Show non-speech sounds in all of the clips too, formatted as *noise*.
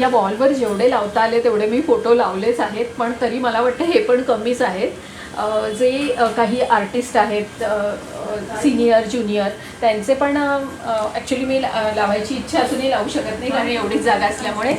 या वॉलवर जेवढे लावता आले तेवढे मी फोटो लावलेच आहेत. पण तरी मला वाटतं हे पण कमीच आहेत. जे काही आर्टिस्ट आहेत सिनियर ज्युनियर त्यांचे पण ॲक्च्युली मी ला- लावायची इच्छा असूनही लावू शकत नाही कारण एवढीच जागा असल्यामुळे.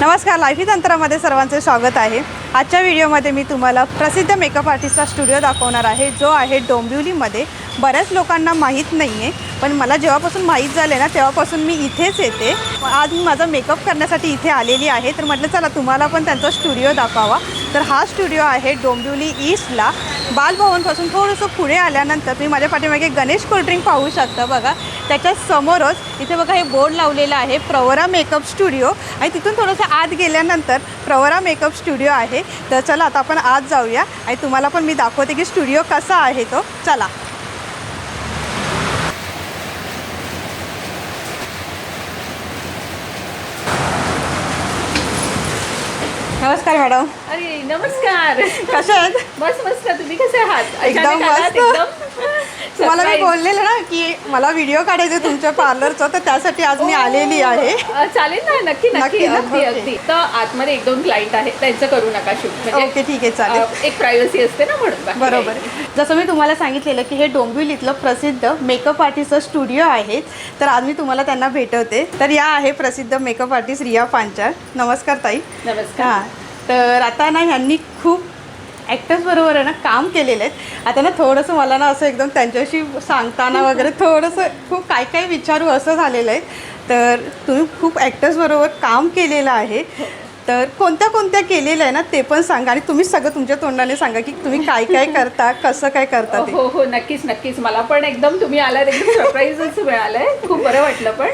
नमस्कार लाईफी तंत्रामध्ये सर्वांचे स्वागत आहे. आजच्या व्हिडिओमध्ये मी तुम्हाला प्रसिद्ध मेकअप आर्टिस्टचा स्टुडिओ दाखवणार आहे जो आहे डोंबिवलीमध्ये. बऱ्याच लोकांना माहीत नाही आहे पण मला जेव्हापासून माहीत झालं ना तेव्हापासून मी इथेच येते. आज मी माझा मेकअप करण्यासाठी इथे आलेली आहे तर म्हटलं चला तुम्हाला पण त्यांचा स्टुडिओ दाखवावा. तर हा स्टुडिओ आहे डोंबिवली ईस्टला बालभवनपासून थोडंसं पुढे आल्यानंतर तुम्ही माझ्या पाठीमागे गणेश कोल्ड्रिंक पाहू शकता बघा. त्याच्या समोरच इथे बघा हे बोर्ड लावलेलं आहे प्रवरा मेकअप स्टुडिओ आणि तिथून थोडंसं आत गेल्यानंतर प्रवरा मेकअप स्टुडिओ आहे. तर चला आता आपण आत जाऊया. आणि तुम्हाला पण मी दाखवते की स्टुडिओ कसा आहे तो. चला. नमस्कार मॅडम अरे नमस्कार कशा आहेत बस मस्त तुम्ही कसे आहात एकदम अचानक आलात, मस्त. एकदम *laughs* तुम्हाला मी. बोललेलं ना की मला व्हिडिओ काढायचे तुमच्या पार्लरचं तर त्यासाठी आज मी आलेली आहे चालेल ना नक्की नक्की नक्की ना? अगदी. अगदी तर आतमध्ये एक दोन क्लायंट आहेत त्यांचं करू नका शूट ओके ठीक आहे चालेल अ, एक प्रायव्हसी असते ना म्हणून बाकी बरोबर काही. जसं मी तुम्हाला सांगितलेलं की हे डोंबिवलीतलं प्रसिद्ध मेकअप आर्टिस्टचं स्टुडिओ आहे तर आज मी तुम्हाला त्यांना भेटवते तर या आहे प्रसिद्ध मेकअप आर्टिस्ट रिया पांचाळ नमस्कार ताई नमस्कार हां तर आता ना ह्यांनी खूप ॲक्टर्सबरोबर आहे ना काम केलेलं आहे आता ना थोडंसं मला ना असं एकदम त्यांच्याशी सांगताना वगैरे थोडंसं खूप काय काय विचारू असं झालेलं आहे. तर तुम्ही खूप ॲक्टर्सबरोबर काम केलेलं आहे. तर कोणत्या कोणत्या केलेल्या आहे ना ते पण सांगा. आणि तुम्ही सगळं तुमच्या तोंडाने सांगा की तुम्ही काय काय करता कसं काय करता ते. हो हो नक्कीच नक्कीच. मला पण एकदम तुम्ही आलात एकदम सरप्राईजच मिळालंय. खूप बरं वाटलं पण.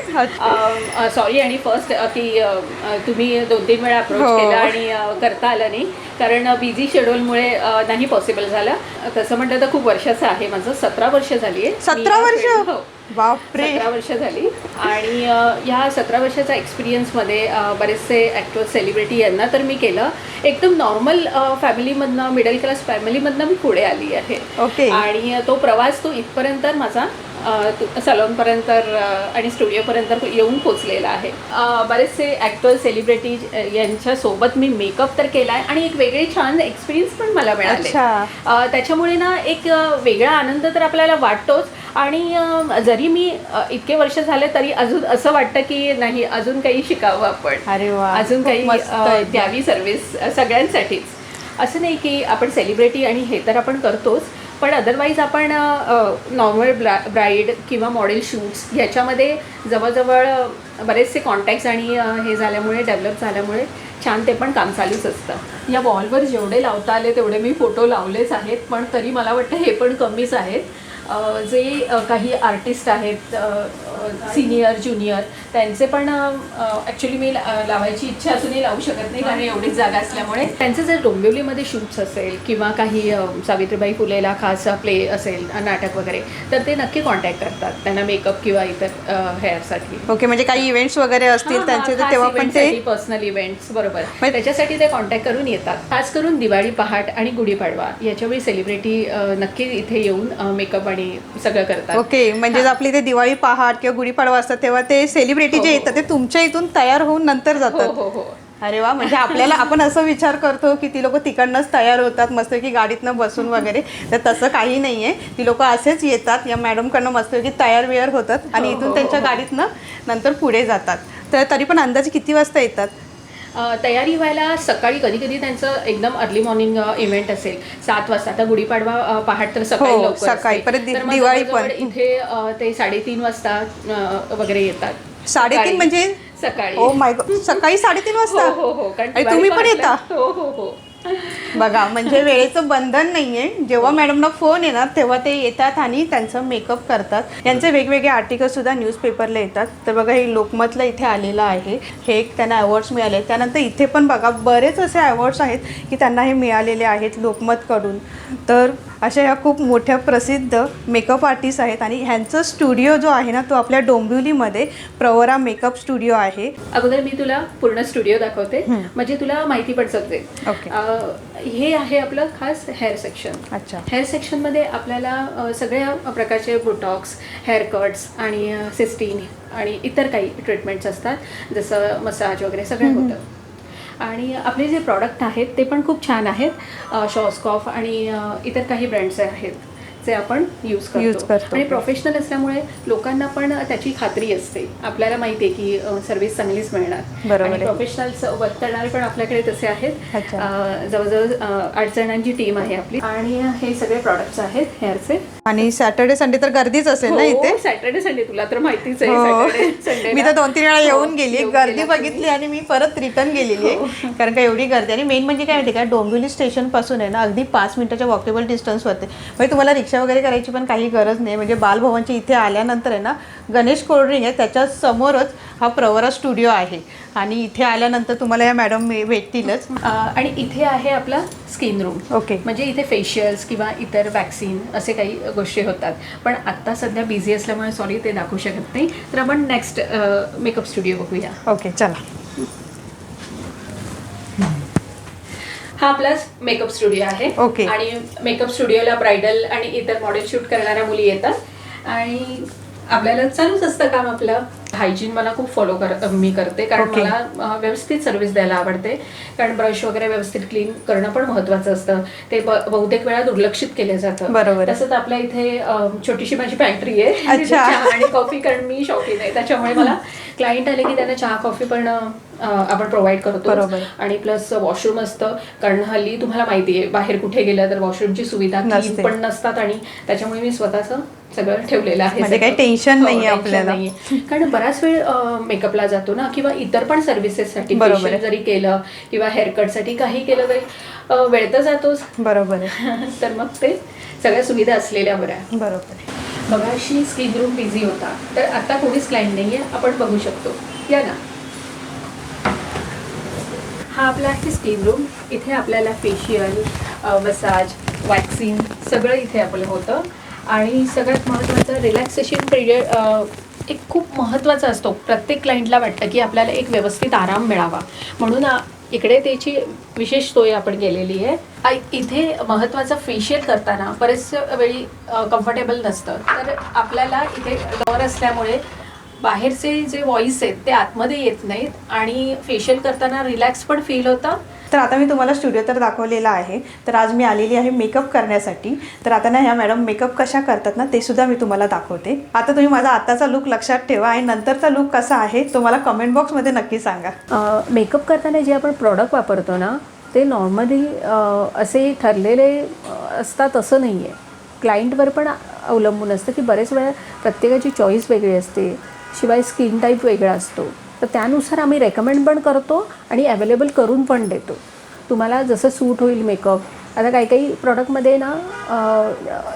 सॉरी आणि फर्स्ट की अ, अ, तुम्ही दोन तीन वेळा अप्रोच हो. केला आणि अ, करता आलं नाही. कारण बिझी शेड्यूलमुळे नाही पॉसिबल झालं. तसं म्हटलं तर खूप वर्षाचं आहे माझं. सतरा वर्ष झाली आहे. सतरा वर्ष? हो. बापरे. सतरा वर्ष झाली. आणि ह्या सतरा वर्षाच्या एक्सपिरियन्समध्ये बरेचसे ॲक्टर सेलिब्रिटी यांना तर मी केलं. एकदम नॉर्मल फॅमिलीमधनं मिडल क्लास फॅमिलीमधनं मी पुढे आली आहे. ओके आणि तो प्रवास तो इथपर्यंत माझा सलॉनपर्यंत आणि स्टुडिओपर्यंत येऊन पोचलेला आहे. बरेचसे ॲक्टर सेलिब्रिटी यांच्यासोबत मी मेकअप तर केला आहे आणि एक वेगळे छान एक्सपिरियन्स पण मला मिळाले. त्याच्यामुळे ना एक वेगळा आनंद तर आपल्याला वाटतोच. आणि जरी मी इतके वर्ष झाले तरी अजून असं वाटतं की नाही अजून काही शिकावं आपण. अरे वा. अजून काही. द्यावी सर्व्हिस सगळ्यांसाठीच. असं नाही की आपण सेलिब्रिटी आणि हे तर आपण करतोच. पण अदरवाईज आपण नॉर्मल ब्रा ब्राईड किंवा मॉडेल शूट्स ह्याच्यामध्ये जवळजवळ बरेचसे कॉन्टॅक्ट्स आणि हे झाल्यामुळे डेव्हलप झाल्यामुळे छान ते पण काम चालूच असतं. या वॉलवर जेवढे लावता आले तेवढे मी फोटो लावलेच आहेत पण तरी मला वाटतं हे पण कमीच आहेत. जे काही आर्टिस्ट आहेत सिनियर ज्युनियर त्यांचे पण ॲक्च्युली मी लावायची इच्छा असूनही लावू शकत नाही कारण एवढीच जागा असल्यामुळे. त्यांचे जर डोंबिवलीमध्ये शूट्स असेल किंवा काही सावित्रीबाई फुलेला खास प्ले असेल नाटक वगैरे तर ते नक्की कॉन्टॅक्ट करतात. त्यांना मेकअप किंवा इतर हेअरसाठी ओके म्हणजे काही इव्हेंट्स वगैरे असतील त्यांचे तर तेव्हा पण ते पर्सनल इव्हेंट्स बरोबर. त्याच्यासाठी ते कॉन्टॅक्ट करून येतात. खास करून दिवाळी पहाट आणि गुढीपाडवा याच्यावेळी सेलिब्रिटी नक्की इथे येऊन मेकअप आणि सगळं करतात. ओके म्हणजे आपली ते दिवाळी पहाट किंवा गुढीपाडवा असतात तेव्हा ते सेलिब्रिटी जे हो, हो. येतात ते तुमच्या इथून तयार होऊन नंतर हो जातात. हो हो अरे वा म्हणजे आपल्याला *laughs* आपण असं विचार करतो की ती लोक तिकडनंच तयार होतात मस्त की गाडीतनं बसून वगैरे. तर तसं काही नाहीये. ती लोक असेच येतात या मॅडमकडनं मस्त की तयार वेअर होतात आणि हो, इथून हो, त्यांच्या हो. गाडीतनं नंतर पुढे जातात. तर तरी पण अंदाजे किती वाजता येतात? तयारी व्हायला सकाळी कधी कधी त्यांचं एकदम अर्ली मॉर्निंग इव्हेंट असेल. सात वाजता. आता गुढीपाडवा पहाट तर सकाळी हो, लवकर सकाळी. परत दिवाळी पण. इथे ते साडेतीन वाजता वगैरे येतात. साडेतीन. म्हणजे? सकाळी. ओ माय गॉड सकाळी साडेतीन हो वाजता? हो हो कारण आणि तुम्ही पण येता? हो हो हो. बघा म्हणजे वेळेचं बंधन नाहीये. जेव्हा मॅडमना फोन येणार तेव्हा ते येतात आणि त्यांचं मेकअप करतात. त्यांचे वेगवेगळे आर्टिकल सुद्धा न्यूजपेपरला येतात. तर बघा हे लोकमतला इथे आलेलं आहे. हे एक त्यांना अवॉर्ड्स मिळाले त्यानंतर इथे पण बघा बरेच असे अवॉर्ड्स आहेत की त्यांना हे मिळालेले आहेत लोकमतकडून. तर अशा ह्या खूप मोठ्या प्रसिद्ध मेकअप आर्टिस्ट आहेत. आणि ह्यांचं स्टुडिओ जो आहे ना तो आपल्या डोंबिवलीमध्ये प्रवरा मेकअप स्टुडिओ आहे. अगोदर मी तुला पूर्ण स्टुडिओ दाखवते. म्हणजे तुला माहिती पण समजेल हे आहे आपलं खास हेअर सेक्शन अच्छा. हेअर सेक्शनमध्ये आपल्याला सगळ्या प्रकारचे बोटॉक्स हेअर कट्स आणि सिस्टीन आणि इतर काही ट्रीटमेंट्स असतात. जसं मसाज वगैरे सगळं होतं. आणि आपले जे प्रॉडक्ट आहेत ते पण खूप छान आहेत. शॉस्कॉफ आणि इतर काही ब्रँड्स आहेत जे आपण यूज करतो. करतो. आणि प्रोफेशनल असल्यामुळे लोकांना पण त्याची खात्री असते. आपल्याला माहिती आहे की सर्व्हिस चांगलीच मिळणार. बरोबर आणि. प्रोफेशनल्स वर्क करणारे पण आपल्याकडे तसे आहेत. जवळजवळ आठ जणांची टीम आहे आपली. आणि हे सगळे प्रॉडक्ट्स आहेत हेअरचे आणि सॅटर्डे संडे तर गर्दीच असेल ना इथे? सॅटर्डे संडे तुला तर माहितीच आहे हो. सॅटर्डे संडे मी तर दोन तीन वेळा येऊन गेली येऊन गर्दी गेला तुम्ही. बघितली आणि मी परत रिटर्न गेलेली आहे कारण का एवढी गर्दी. आणि मेन म्हणजे काय माहिती का? डोंबिवली स्टेशनपासून आहे ना अगदी पाच मिनिटाच्या वॉकेबल डिस्टन्सवरती म्हणजे तुम्हाला रिक्षा वगैरे करायची पण काही गरज नाही. म्हणजे बालभवनच्या इथे आल्यानंतर आहे ना गणेश कोल्ड्रिंक आहे त्याच्या समोरच हा प्रवरा स्टुडिओ आहे. आणि इथे आल्यानंतर तुम्हाला या मॅडम भेटतीलच. आणि इथे आहे आपला स्किन रूम. ओके. म्हणजे इथे फेशियल्स किंवा इतर वॅक्सिन असे काही गोष्टी होतात. पण आत्ता सध्या बिझी असल्यामुळे सॉरी ते दाखवू शकत नाही. तर आपण नेक्स्ट मेकअप स्टुडिओ बघूया. ओके चला. हा आपला मेकअप स्टुडिओ आहे. Okay. आणि मेकअप स्टुडिओला ब्रायडल आणि इतर मॉडेल शूट करणाऱ्या मुली येतात. आणि आपल्याला चालूच असतं काम आपलं. हायजीन मला खूप फॉलो कर मी करते कारण Okay. मला व्यवस्थित सर्व्हिस द्यायला आवडते. कारण ब्रश वगैरे व्यवस्थित क्लीन करणं पण महत्वाचं असतं. ते बहुतेक वेळा दुर्लक्षित केलं जातं. बरोबर. तसंच आपल्या इथे छोटीशी माझी पॅन्ट्री आहे. चहा आणि कॉफी कारण मी शौकीन आहे त्याच्यामुळे मला क्लायंट आले की त्यांना चहा कॉफी पण आपण प्रोव्हाइड करतो. आणि प्लस वॉशरूम असतं. कारण हल्ली तुम्हाला माहिती आहे बाहेर कुठे गेलं तर वॉशरूमची सुविधा. पण नसतात आणि त्याच्यामुळे मी स्वतःचं सगळं ठेवलेलं आहे म्हणजे काही tension हो, नाहीये tension आपल्याला. कारण बराच वेळ मेकअपला जातो ना किंवा इतर पण सर्व्हिसेससाठी बरोबर आहे. जरी केलं किंवा हेअरकटसाठी काही केलं तरी वेळ तर जातोच. बरोबर आहे. *laughs* तर मग ते सगळ्या सुविधा असलेल्या बऱ्या. बरोबर आहे. मगाशी स्किन रूम बिझी होता. तर आता कोणीच क्लायंट नाहीये आपण बघू शकतो. या ना. हा आपला आहे स्किन रूम इथे आपल्याला फेशियल मसाज वॅक्सिन सगळं इथे आपलं होतं. आणि सगळ्यात महत्त्वाचं रिलॅक्सेशन पिरियड एक खूप महत्त्वाचा असतो. प्रत्येक क्लायंटला वाटतं की आपल्याला एक व्यवस्थित आराम मिळावा. म्हणून इकडे त्याची विशेष सोय आपण केलेली आहे. इथे महत्त्वाचं फेशियल करताना बरेच वेळी कम्फर्टेबल नसतं. तर आपल्याला इथे डोअर असल्यामुळे बाहेरचे जे व्हॉइस आहेत ते आतमध्ये येत नाहीत आणि फेशियल करताना रिलॅक्स पण फील होतं. तर आता मी तुम्हाला स्टुडिओ तर दाखवलेला आहे. तर आज मी आलेली आहे मेकअप करण्यासाठी. तर आता ना ह्या मॅडम मेकअप कशा करतात ना ते सुद्धा मी तुम्हाला दाखवते. आता तुम्ही माझा आताचा लुक लक्षात ठेवा आणि नंतरचा लुक कसा आहे तो मला कमेंट बॉक्समध्ये नक्की सांगा. मेकअप करताना जे आपण प्रॉडक्ट वापरतो ना ते नॉर्मली असे ठरलेले असतात असं नाही आहे क्लायंटवर पण अवलंबून असतं की बरेच वेळा प्रत्येकाची चॉईस वेगळी असते. शिवाय स्किन टाईप वेगळा असतो. तर त्यानुसार आम्ही रेकमेंड पण करतो आणि अवेलेबल करून पण देतो. तुम्हाला जसं सूट होईल मेकअप आता काही काही प्रॉडक्टमध्ये ना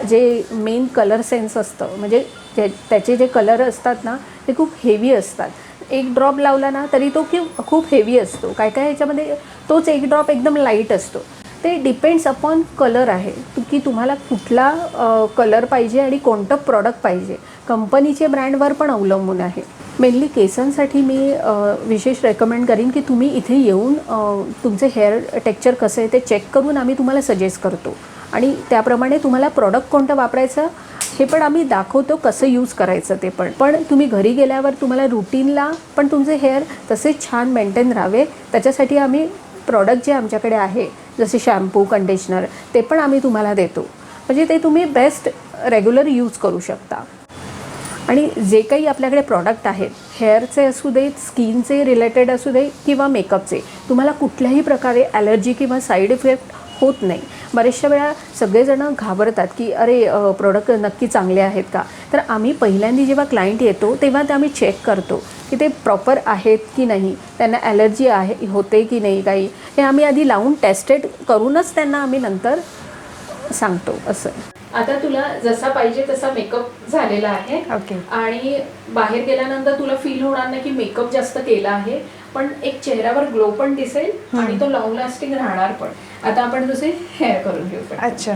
जे मेन कलर सेन्स असतं म्हणजे जे त्याचे जे कलर असतात ना ते खूप हेवी असतात. एक ड्रॉप लावला ना तरी तो की खूप हेवी असतो. काय काय ह्याच्यामध्ये तोच एक ड्रॉप एकदम लाइट असतो. ते डिपेंड्स अपॉन कलर आहे. की तुम्हाला कुठला कलर पाहिजे आणि कोणतं प्रॉडक्ट पाहिजे. कंपनीचे ब्रँडवर पण अवलंबून आहे. मेनली केसांसाठी मी विशेष रेकमेंड करीन की तुम्ही इथे येऊन तुमचे हेअर टेक्चर कसं आहे ते चेक करून आम्ही तुम्हाला सजेस्ट करतो. आणि त्याप्रमाणे तुम्हाला प्रॉडक्ट कोणतं वापरायचं हे पण आम्ही दाखवतो कसं यूज करायचं ते पण. पण तुम्ही घरी गेल्यावर तुम्हाला रुटीनला पण तुमचे हेअर तसेच छान मेंटेन राहावे. त्याच्यासाठी आम्ही प्रॉडक्ट जे आमच्याकडे आहे जसे शॅम्पू कंडिशनर ते पण आम्ही तुम्हाला देतो. म्हणजे ते तुम्ही बेस्ट रेग्युलर यूज करू शकता. आणि जे काही आपल्याकडे प्रॉडक्ट आहेत हेअरचे असू देत स्किनचे रिलेटेड असू दे किंवा मेकअपचे तुम्हाला कुठल्याही प्रकारे ॲलर्जी किंवा साईड इफेक्ट होत नाही. बरेचशा वेळा सगळेजणं घाबरतात की अरे प्रोडक्ट नक्की चांगले आहेत का? तर आम्ही पहिल्यांदा जेव्हा क्लायंट येतो तेव्हा ते आम्ही चेक करतो की ते प्रॉपर आहेत की नाही त्यांना ॲलर्जी आहे होते की नाही काही. हे आम्ही आधी लावून टेस्टेड करूनच त्यांना आम्ही नंतर सांगतो असं. आता तुला जसा पाहिजे तसा मेकअप झालेला आहे. ओके आणि बाहेर गेल्यानंतर तुला फील होणार नाही की मेकअप जास्त केला आहे पण एक चेहऱ्यावर ग्लो पण दिसेल आणि तो लॉंग लास्टिंग राहणार पण. आता आपण दुसरे हेअर करून घेऊ अच्छा.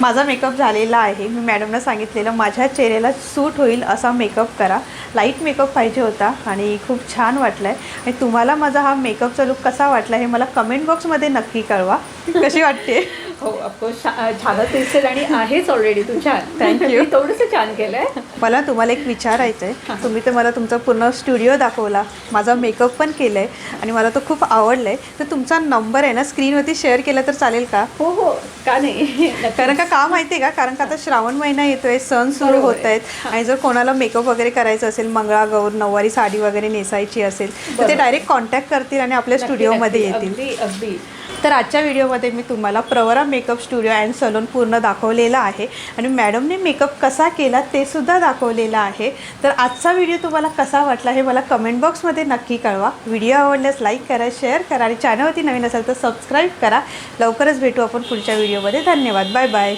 माझा मेकअप झालेला आहे. मी मॅडमना सांगितलेलं माझ्या चेहऱ्याला सूट होईल असा मेकअप करा. लाइट मेकअप पाहिजे होता आणि खूप छान वाटलं आहे आणि तुम्हाला माझा हा मेकअपचा लुक कसा वाटला हे मला कमेंट बॉक्समध्ये नक्की कळवा. कशी वाटते? *laughs* हो ऑफकोर्स छानच दिसते आणि आहेच ऑलरेडी तू छान. Thank you. मी थोडंसं छान केलंय. मला तुम्हाला एक विचारायचं आहे तुम्ही तर मला तुमचा पूर्ण स्टुडिओ दाखवला. माझा मेकअप पण केला आहे आणि मला तो खूप आवडला आहे तर तुमचा नंबर आहे ना स्क्रीनवरती शेअर केला तर चालेल का? हो हो का नाही. कारण का का माहिती आहे का? कारण का आता श्रावण महिना येतोय सण सुरू होत आहेत आणि जर कोणाला मेकअप वगैरे करायचं असेल मंगळागौर नऊवारी साडी वगैरे नेसायची असेल तर ते. डायरेक्ट कॉन्टॅक्ट करतील आणि आपल्या स्टुडिओमध्ये. येतील. अगदी तर आजच्या व्हिडिओमध्ये मी तुम्हाला Pravara makeup studio and salon पूर्ण दाखवलेला आहे आणि मॅडमने मेकअप कसा केला ते सुद्धा दाखवलेलं आहे. तर आजचा व्हिडिओ तुम्हाला कसा वाटला हे मला कमेंट बॉक्समध्ये नक्की कळवा. व्हिडिओ आवडल्यास लाईक करा शेअर करा आणि चॅनलवरती नवीन असेल तर सबस्क्राईब करा. लवकरच भेटू आपण पुढच्या व्हिडिओमध्ये धन्यवाद. Bye bye